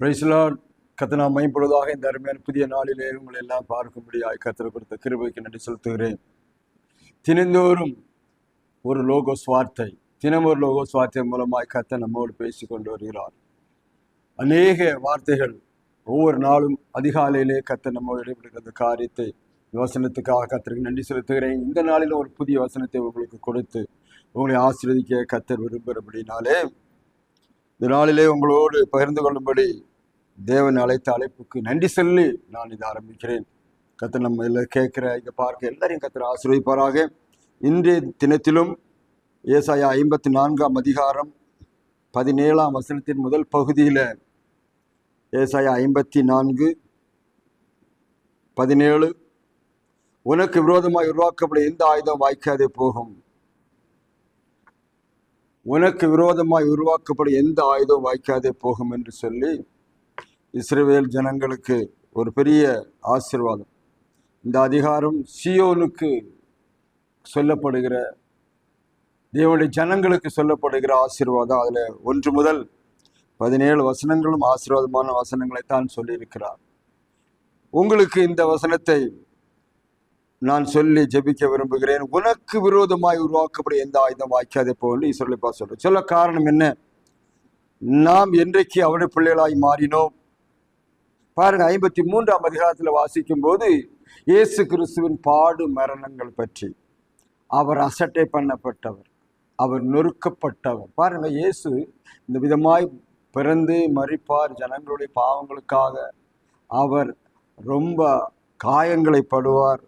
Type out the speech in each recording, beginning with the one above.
பிரைஸ்லாட் கத்தனா மைம்பொழுதாக இந்த அருமையான புதிய நாளிலே உங்களை எல்லாம் பார்க்கும்படியாக கத்திர கொடுத்த கிருபைக்கு நன்றி செலுத்துகிறேன். தினந்தோறும் ஒரு லோகோஸ் வார்த்தை தினம் ஒரு லோகோஸ் வார்த்தை மூலமாய் கத்த நம்மோடு பேசி கொண்டு வருகிறார். அநேக வார்த்தைகள் ஒவ்வொரு நாளும் அதிகாலையிலே கத்த நம்மோடு இடைபெறுகிற காரியத்தை வசனத்துக்காக கத்தருக்கு நன்றி செலுத்துகிறேன். இந்த நாளில் ஒரு புதிய வசனத்தை உங்களுக்கு கொடுத்து உங்களை ஆசீர்வதிக்க கத்தர் விரும்புகிறபடினாலே இந்த நாளிலே உங்களோடு பகிர்ந்து கொள்ளும்படி தேவன் அழைத்த அழைப்புக்கு நன்றி சொல்லி நான் இதை ஆரம்பிக்கிறேன். கத்தை நம்ம எல்லாம் கேட்குற இங்கே பார்க்க எல்லாரையும் கத்திர ஆசீர்வதிப்பாராக. இன்றைய தினத்திலும் ஏசாயா ஐம்பத்தி நான்காம் அதிகாரம் பதினேழாம் வசனத்தின் முதல் பகுதியில் ஏசாயா ஐம்பத்தி நான்கு பதினேழு உனக்கு விரோதமாய் உருவாக்கப்படும் எந்த ஆயுதம் வாய்க்காதே போகும். உனக்கு விரோதமாய் உருவாக்கப்படும் எந்த ஆயுதம் வாய்க்காதே போகும் என்று சொல்லி இஸ்ரேவேல் ஜனங்களுக்கு ஒரு பெரிய ஆசீர்வாதம். இந்த அதிகாரம் சியோனுக்கு சொல்லப்படுகிற தேவனுடைய ஜனங்களுக்கு சொல்லப்படுகிற ஆசீர்வாதம். அதில் ஒன்று முதல் பதினேழு வசனங்களும் ஆசீர்வாதமான வசனங்களைத்தான் சொல்லியிருக்கிறார். உங்களுக்கு இந்த வசனத்தை நான் சொல்லி ஜெபிக்க விரும்புகிறேன். உனக்கு விரோதமாய் உருவாக்கப்படும் எந்த ஆயுதம் வாய்க்காதே போன்னு சொல்லப்பா சொல்ற சொல்ல காரணம் என்ன? நாம் என்றைக்கு அவருடைய பிள்ளைகளாய் மாறினோம்? பாருங்க ஐம்பத்தி மூன்றாம் அதிகாரத்தில் வாசிக்கும் போது இயேசு கிறிஸ்துவின் பாடு மரணங்கள் பற்றி. அவர் அசட்டை பண்ணப்பட்டவர். அவர் நொறுக்கப்பட்டவர். பாருங்க இயேசு இந்த விதமாய் பிறந்து மறிப்பார் ஜனங்களுடைய பாவங்களுக்காக. அவர் ரொம்ப காயங்களை படுவார்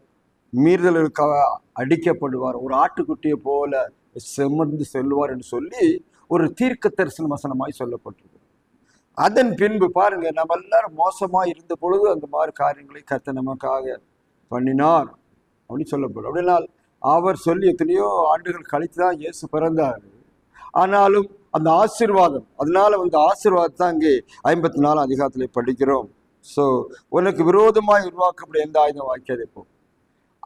மீறுதலுக்காக அடிக்கப்படுவார். ஒரு ஆட்டுக்குட்டியை போல செமர்ந்து செல்வார் என்று சொல்லி ஒரு தீர்க்க தரிசன வசனமாய் சொல்லப்பட்டிருக்கு. அதன் பின்பு பாருங்க நம்ம எல்லாரும் மோசமா இருந்த பொழுது அந்த மாதிரி காரியங்களை கத்த நமக்காக பண்ணினார் அப்படின்னு சொல்லப்படும். அப்படினால் அவர் சொல்லி எத்தனையோ ஆண்டுகள் கழித்து தான் இயேசு பிறந்தார். ஆனாலும் அந்த ஆசீர்வாதம் அதனால வந்து ஆசீர்வாதம் தான் இங்கே ஐம்பத்தி நாலு அதிகாரத்துல படிக்கிறோம். ஸோ உனக்கு விரோதமாய் உருவாக்கப்படும் எந்த ஆயுதம் வாய்க்காதே இப்போ.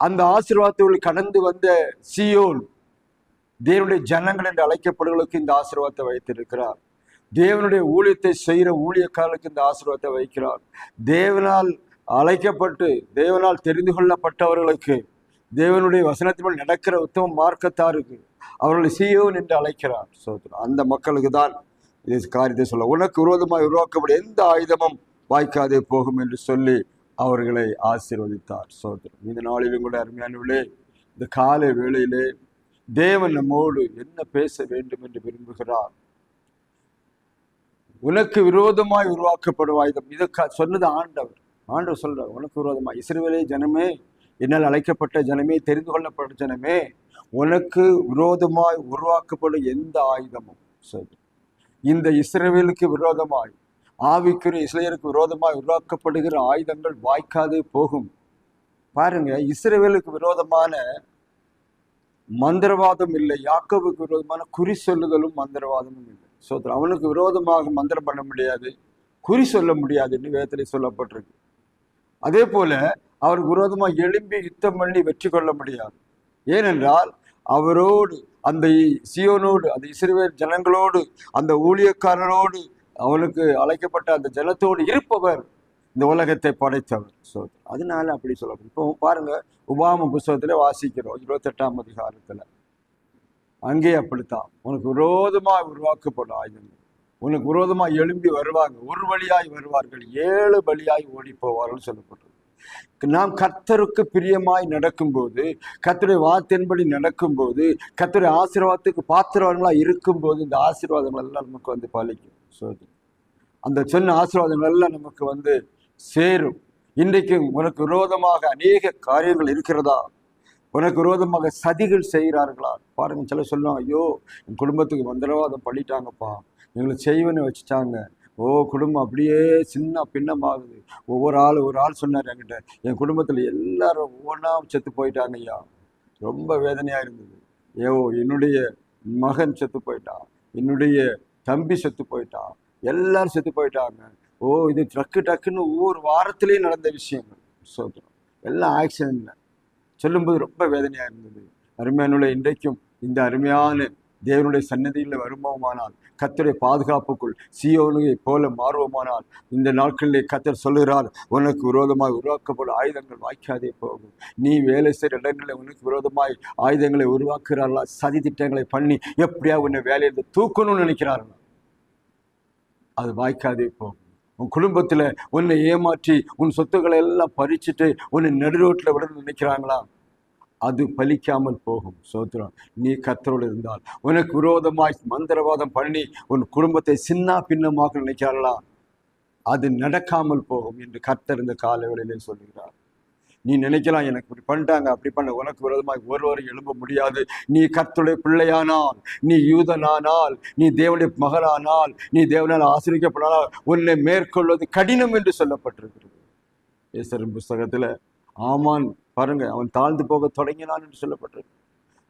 அந்த ஆசீர்வாதத்தோடு கடந்து வந்த சியோல் தேவனுடைய ஜனங்கள் என்று அழைக்கப்படுகளுக்கு இந்த ஆசீர்வாதத்தை வைத்திருக்கிறார். தேவனுடைய ஊழியத்தை செய்கிற ஊழியக்காரர்களுக்கு இந்த ஆசீர்வாதத்தை வைக்கிறார். தேவனால் அழைக்கப்பட்டு தேவனால் தெரிந்து கொள்ளப்பட்டவர்களுக்கு தேவனுடைய வசனத்தின்படி நடக்கிற உத்தம மார்க்கத்தாருக்கு அவர்களை சியோன் என்று அழைக்கிறார். சோதரன் அந்த மக்களுக்கு தான் இது காரியத்தை சொல்ல உனக்கு விரோதமாக உருவாக்கப்படும் எந்த ஆயுதமும் வாய்க்காதே போகும் என்று சொல்லி அவர்களை ஆசீர்வதித்தார். சோதரன் இந்த நாளிலும் கூட அருமையானவர்களே இந்த காலை வேளையிலே தேவன் நம்மோடு என்ன பேச வேண்டும் என்று விரும்புகிறார்? உனக்கு விரோதமாய் உருவாக்கப்படும் ஆயுதம் இதை சொன்னது ஆண்டவர். ஆண்டவர் சொல்றார் உனக்கு விரோதமாய். இஸ்ரவேலே ஜனமே என்னால் அழைக்கப்பட்ட ஜனமே தெரிந்து கொள்ளப்பட்ட ஜனமே உனக்கு விரோதமாய் உருவாக்கப்படும் எந்த ஆயுதமும் சரி இந்த இஸ்ரேவேலுக்கு விரோதமாய் ஆவிக்குரிய இஸ்ரேலுக்கு விரோதமாய் உருவாக்கப்படுகிற ஆயுதங்கள் வாய்க்காதே போகும். பாருங்க இஸ்ரேவேலுக்கு விரோதமான மந்திரவாதம் இல்லை யாக்கோவுக்கு விரோதமான குறி சொல்லுதலும் மந்திரவாதமும் இல்லை. சோத்திரம் அவனுக்கு விரோதமாக மந்திரம் பண்ண முடியாது குறி சொல்ல முடியாதுன்னு வேதத்தில் சொல்லப்பட்டிருக்கு. அதே போல அவருக்கு விரோதமாக எழும்பி யுத்தம் பண்ணி வெற்றி கொள்ள முடியாது. ஏனென்றால் அவரோடு அந்த சியோனோடு அந்த இஸ்ரவேல் ஜனங்களோடு அந்த ஊழியக்காரரோடு அவனுக்கு அழைக்கப்பட்ட அந்த ஜனத்தோடு இருப்பவர் இந்த உலகத்தை படைத்தவர். ஸோ அதனால அப்படி சொல்லப்படும். இப்போ பாருங்க உபாம புஸ்தகத்தில் வாசிக்கிறோம் இருபத்தெட்டாம் அதிகாரத்தில். அங்கே அப்படித்தான். உனக்கு விரோதமாக உருவாக்கப்படும் ஆயுதங்கள். உனக்கு விரோதமாக எழும்பி வருவாங்க. ஒரு வழியாய் வருவார்கள். ஏழு வழியாய் ஓடி போவார்கள் சொல்லப்பட்டது நாம் கர்த்தருக்கு பிரியமாய் நடக்கும்போது கர்த்தருடைய வார்த்தையின்படி நடக்கும்போது கத்தரை ஆசீர்வாதத்துக்கு பாத்திரவர்களாக இருக்கும்போது இந்த ஆசீர்வாதங்கள் எல்லாம் நமக்கு வந்து பலிக்கும். சோதி. அந்த சொன்ன ஆசீர்வாதங்கள் எல்லாம் நமக்கு வந்து சேரும். இன்றைக்கும் உனக்கு விரோதமாக அநேக காரியங்கள் இருக்கிறதா? உனக்கு விரோதமாக சதிகள் செய்கிறார்களா? பாருங்க சில சொல்லுவாங்க ஐயோ என் குடும்பத்துக்கு மந்திரவாதம் பண்ணிட்டாங்கப்பா எங்களை செய்வனை வச்சுட்டாங்க. ஓ குடும்பம் அப்படியே சின்ன பின்னமாகுது. ஒவ்வொரு ஆள் ஒரு ஆள் சொன்னார் என்கிட்ட என் குடும்பத்தில் எல்லாரும் ஒவ்வொன்றா செத்து போயிட்டாங்க ஐயா. ரொம்ப வேதனையாக இருந்தது. ஏ என்னுடைய மகன் செத்து போயிட்டான். என்னுடைய தம்பி செத்து போயிட்டான். எல்லாரும் செத்து போயிட்டாங்க. ஓ இது டக்கு டக்குன்னு ஒவ்வொரு வாரத்திலேயே நடந்த விஷயங்கள். சொல்கிறோம் எல்லாம் ஆக்சிடென்ட்ல. சொல்லும்போது ரொம்ப வேதனையாக இருந்தது. அருமையானுள்ள இன்றைக்கும் இந்த அருமையான தேவனுடைய சன்னதியில் வருமோமானால் கத்தருடைய பாதுகாப்புக்குள் சியோனுயை போல மாறுவோமானால் இந்த நாட்களிலே கத்தர் சொல்லுகிறார் உனக்கு விரோதமாய் உருவாக்கப்படும் ஆயுதங்கள் வாய்க்காதே போகும். நீ வேலை செய்கிற இடங்களில் உனக்கு விரோதமாய் ஆயுதங்களை உருவாக்குகிறார்களா? சதி திட்டங்களை பண்ணி எப்படியா உன்னை வேலையிலிருந்து தூக்கணும்னு நினைக்கிறார்களா? அது வாய்க்காதே போகும். உன் குடும்பத்தில் உன்னை ஏமாற்றி உன் சொத்துக்களை எல்லாம் பறிச்சுட்டு உன்னை நடுரோட்டில் விட நினைக்கிறாங்களா? அது பலிக்காமல் போகும். சோத்திரம் நீ கத்தரோடு இருந்தால் உனக்கு விரோதமாய் மந்திரவாதம் பண்ணி உன் குடும்பத்தை சின்ன பின்னமாக நினைக்கிறார்களா? அது நடக்காமல் போகும் என்று கத்தர் இந்த காலவேளையிலே சொல்கிறார் நீ நினைக்கலாம் எனக்கு இப்படி பண்ணிட்டாங்க அப்படி பண்ண உனக்கு விரோதமாக ஒருவரும் எழும்ப முடியாது. நீ கர்த்துடைய பிள்ளையானால் நீ யூதனானால் நீ தேவனுடைய மகளானால் நீ தேவனால் ஆசிரியப்படானால் உன்னை மேற்கொள்வது கடினம் என்று சொல்லப்பட்டிருக்கிறது. ஏசரின் புஸ்தகத்துல ஆமான் பாருங்க அவன் தாழ்ந்து போக தொடங்கினான் என்று சொல்லப்பட்டிருக்கு.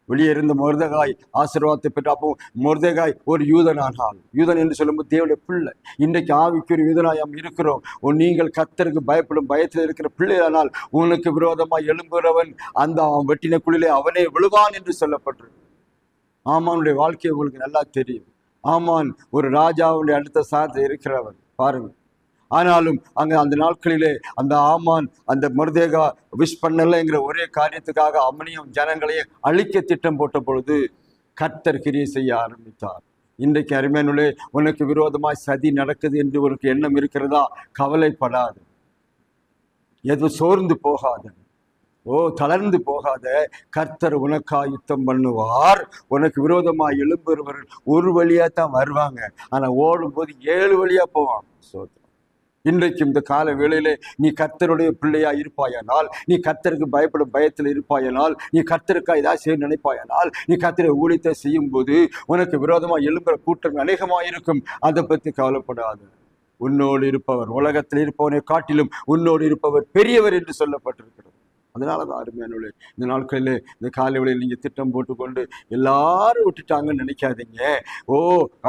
வெளியே இருந்த மொர்தகாய் ஆசீர்வாதத்தை பெற்ற அப்போ முருதகாய் ஒரு யூதனானால். யூதன் என்று சொல்லும்போது தேவனுடைய பிள்ளை. இன்றைக்கு ஆவிக்கு ஒரு யூதனாய் நாம் இருக்கிறோம். உன் நீங்கள் கத்தருக்கு பயப்படும் பயத்தில் இருக்கிற பிள்ளையானால் உனக்கு விரோதமாக எழும்புகிறவன் அந்த அவன் வெட்டின குழிலே அவனே விழுவான் என்று சொல்லப்பட்டிருக்கு. ஆமானுடைய வாழ்க்கை உங்களுக்கு நல்லா தெரியும். ஆமான் ஒரு ராஜாவுடைய அடுத்த சார்ந்து இருக்கிறவன். பாருங்கள். ஆனாலும் அங்கே அந்த நாட்களிலே அந்த ஆமான் அந்த மருதேகா விஷ் பண்ணலைங்கிற ஒரே காரியத்துக்காக அவனையும் ஜனங்களையும் அழிக்க திட்டம் போட்ட பொழுது கர்த்தர் கிரியை செய்ய ஆரம்பித்தார். இன்றைக்கு அருமையானுள்ளே உனக்கு விரோதமாய் சதி நடக்குது என்று உனக்கு எண்ணம் இருக்கிறதா? கவலைப்படாது. எது சோர்ந்து போகாது. ஓ தளர்ந்து போகாத. கர்த்தர் உனக்கா யுத்தம் பண்ணுவார். உனக்கு விரோதமாக எழும்புறவர்கள் ஒரு வழியாக தான் வருவாங்க. ஆனால் ஓடும்போது ஏழு வழியா போவான். சோதரம் இன்றைக்கு இந்த கால வேளையிலே நீ கர்த்தருடைய பிள்ளையா இருப்பாயானால் நீ கர்த்தருக்கு பயப்படும் பயத்தில் இருப்பாயானால் நீ கத்தருக்கா ஏதாவது செய்ய நினைப்பாயானால் நீ கர்த்தரை ஊழியத்தை செய்யும் போது உனக்கு விரோதமா எழும்புற கூட்டம் அநேகமாக இருக்கும். அதை பத்தி கவலைப்படாது. உன்னோடு இருப்பவர் உலகத்தில் இருப்பவனை காட்டிலும் உன்னோடு இருப்பவர் பெரியவர் என்று சொல்லப்பட்டிருக்கிறது. அதனால தான் அருமையானவர்களே இந்த நாட்களில் இந்த காலை வேளையில் நீங்கள் திட்டம் போட்டுக்கொண்டு எல்லாரும் விட்டுட்டாங்கன்னு நினைக்காதீங்க. ஓ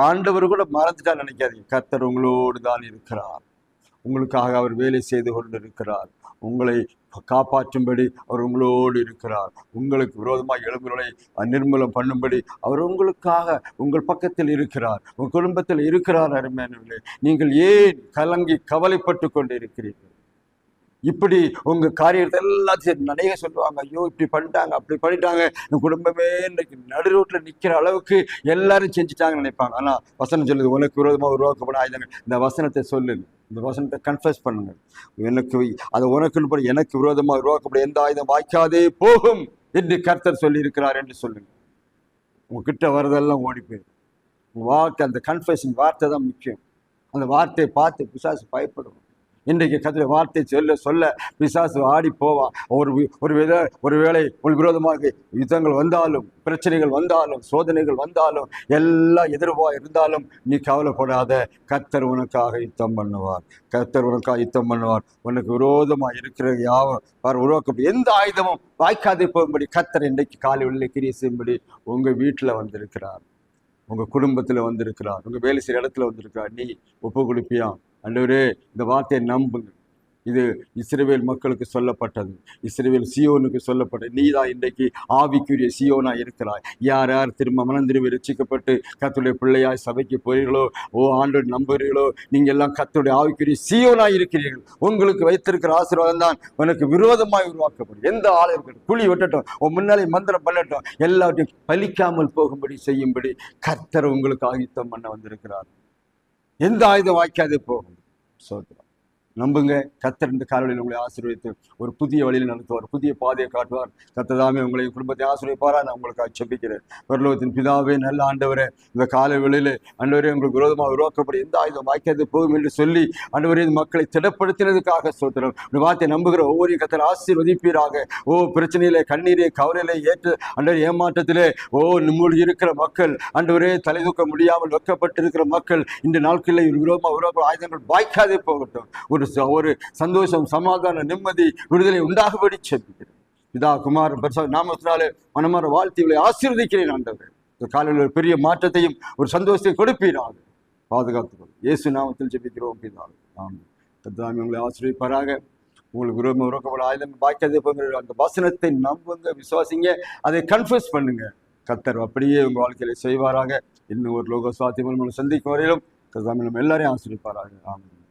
ஆண்டவர் கூட மறந்துட்டா நினைக்காதீங்க. கர்த்தர் உங்களோடு தான் இருக்கிறார். உங்களுக்காக அவர் வேலை செய்து கொண்டிருக்கிறார். உங்களை காப்பாற்றும்படி அவர் உங்களோடு இருக்கிறார். உங்களுக்கு விரோதமாக எழுப்புகளை நிர்மூலம் பண்ணும்படி அவர் உங்களுக்காக உங்கள் பக்கத்தில் இருக்கிறார். உங்கள் குடும்பத்தில் இருக்கிறார் அருமையானவர்களே. நீங்கள் ஏன் கலங்கி கவலைப்பட்டு கொண்டு இருக்கிறீர்கள் இப்படி உங்கள் காரியத்தை எல்லாத்தையும் நிறைய சொல்லுவாங்க. ஐயோ இப்படி பண்ணிட்டாங்க அப்படி பண்ணிட்டாங்க. என் குடும்பமே இன்றைக்கு நடு ரோட்டில் நிற்கிற அளவுக்கு எல்லாரும் செஞ்சுட்டாங்கன்னு நினைப்பாங்க. ஆனால் வசனம் சொல்லுது உனக்கு விரோதமாக உருவாக்கப்பட ஆயுதங்கள் இந்த வசனத்தை சொல்லு இந்த வசனத்தை கன்ஃபஸ் பண்ணுங்க எனக்கு அது உனக்குன்னு போல எனக்கு விரோதமாக உருவாக்கப்படும் எந்த ஆயுதம் வாய்க்காதே போகும் என்று கர்த்தர் சொல்லியிருக்கிறார் என்று சொல்லுங்க உங்ககிட்ட வரதெல்லாம் ஓடி போயிடும். உங்கள் வார்த்தை அந்த கன்ஃபஷன் வார்த்தை தான் முக்கியம். அந்த வார்த்தையை பார்த்து பிசாசு பயப்படும் இன்றைக்கு கத்திர வார்த்தை சொல்ல சொல்ல பிசாசு ஆடி போவான். ஒரு ஒரு வித ஒருவேளை உள் விரோதமாக யுத்தங்கள் வந்தாலும் பிரச்சனைகள் வந்தாலும் சோதனைகள் வந்தாலும் எல்லாம் எதிர்வா இருந்தாலும் நீ கவலைப்படாத. கத்தர் உனக்காக யுத்தம் பண்ணுவார். கத்தர் உனக்காக யுத்தம் பண்ணுவார். உனக்கு விரோதமாக இருக்கிற யாவும் பார் உருவாக்க எந்த ஆயுதமும் வாய்க்காதே போகும்படி கத்தர் இன்றைக்கு காலை உள்ள கிரியை செய்யும்படி உங்கள் வீட்டில் வந்திருக்கிறார். உங்கள் குடும்பத்தில் வந்திருக்கிறார். உங்கள் வேலை செய்கிற இடத்துல வந்திருக்கிறார். நீ ஒப்பு கொடுப்பியா? அண்டவரே இந்த வார்த்தையை நம்புங்க. இது இஸ்ரேவேல் மக்களுக்கு சொல்லப்பட்டது. இஸ்ரேவேல் சியோனுக்கு சொல்லப்பட்டது. நீ தான் இன்றைக்கு ஆவிக்குரிய சியோனா இருக்கிறாய். யார் யார் திரும்ப மனம் திரும்பி ரசிக்கப்பட்டு கத்துடைய பிள்ளையாய் சபைக்கு போகிறீர்களோ ஓ ஆண்டு நம்புகிறீர்களோ? நீங்க எல்லாம் கத்துடைய ஆவிக்குரிய சியோனா இருக்கிறீர்கள். உங்களுக்கு வைத்திருக்கிற ஆசீர்வாதம் தான் உனக்கு விரோதமாய் உருவாக்கப்படும் எந்த ஆள் இருக்கட்டும் குழி வெட்டட்டும். உன் முன்னாலே மந்திரம் பண்ணட்டும். எல்லாவற்றையும் பலிக்காமல் போகும்படி செய்யும்படி கர்த்தர் உங்களுக்கு ஆயுத்தம் பண்ண வந்திருக்கிறார். எந்த ஆயுதம் வாய்க்காது போகும். சோத்திரம் நம்புங்க. கத்தர் இந்த காலையில் உங்களை ஆசீர்வதித்து ஒரு புதிய வழியில் நடத்துவார் புதிய பாதையை காட்டுவார். கத்ததாமே உங்களை குடும்பத்தை ஆசீர்வதிப்பாரா? நான் உங்களுக்கு அச்சபிக்கிறேன் பரலோகத்தின் பிதாவே நல்ல ஆண்டவரே இந்த காலை வெளியில் ஆண்டவரே உங்களுக்கு விரோதமாக உருவாக்கப்படும் எந்த ஆயுதம் வாய்க்காது போகும் என்று சொல்லி ஆண்டவரே மக்களை திடப்படுத்தினதுக்காக சோத்திரம் இந்த வார்த்தை நம்புகிற ஒவ்வொரு கத்தர் ஆசீர்வதிப்பீராக. ஓ பிரச்சனையிலே கண்ணீரே கவலையிலே ஏற்று அண்டவர் ஏமாற்றத்திலே ஓ நம்முள் இருக்கிற மக்கள் ஆண்டவரே தலை தூக்க முடியாமல் வைக்கப்பட்டிருக்கிற மக்கள் இந்த நாட்களில் விரோதமாக உருவாக்கப்படும் ஆயுதங்கள் வாய்க்காதே போகட்டும். ஒரு ஒரு ஒரு சந்தோஷம் சமாதான நிம்மதி விடுதலை உண்டாகபடி செல்கிறேன் இதா குமார் பரிசா நாமத்தினாலே மனமார வாழ்த்திகளை ஆசீர்வதிக்கிறேன் ஆண்டவர். இந்த காலையில் ஒரு பெரிய மாற்றத்தையும் ஒரு சந்தோஷத்தையும் கொடுப்பீராக. பாதுகாத்துக்கொள். இயேசு நாமத்தில் ஜெபிக்கிறோம் பிதாவே ஆமாம் கர்த்தாவே உங்களை ஆசிரியப்பாராக உங்களுக்கு விரோதம் உருவாக்கப்பட ஆயுதம் பாய்க்காதே போங்கிற அந்த வசனத்தை நம்புங்க விசுவாசிங்க. அதை கன்ஃபியூஸ் பண்ணுங்க. கத்தர் அப்படியே உங்கள் வாழ்க்கையில செய்வாராக. இன்னும் ஒரு லோக சாத்தியம் சந்திக்கும் வரையிலும் கர்த்தர் நம்ம எல்லாரையும் ஆசிரியப்பாராக ஆமாம்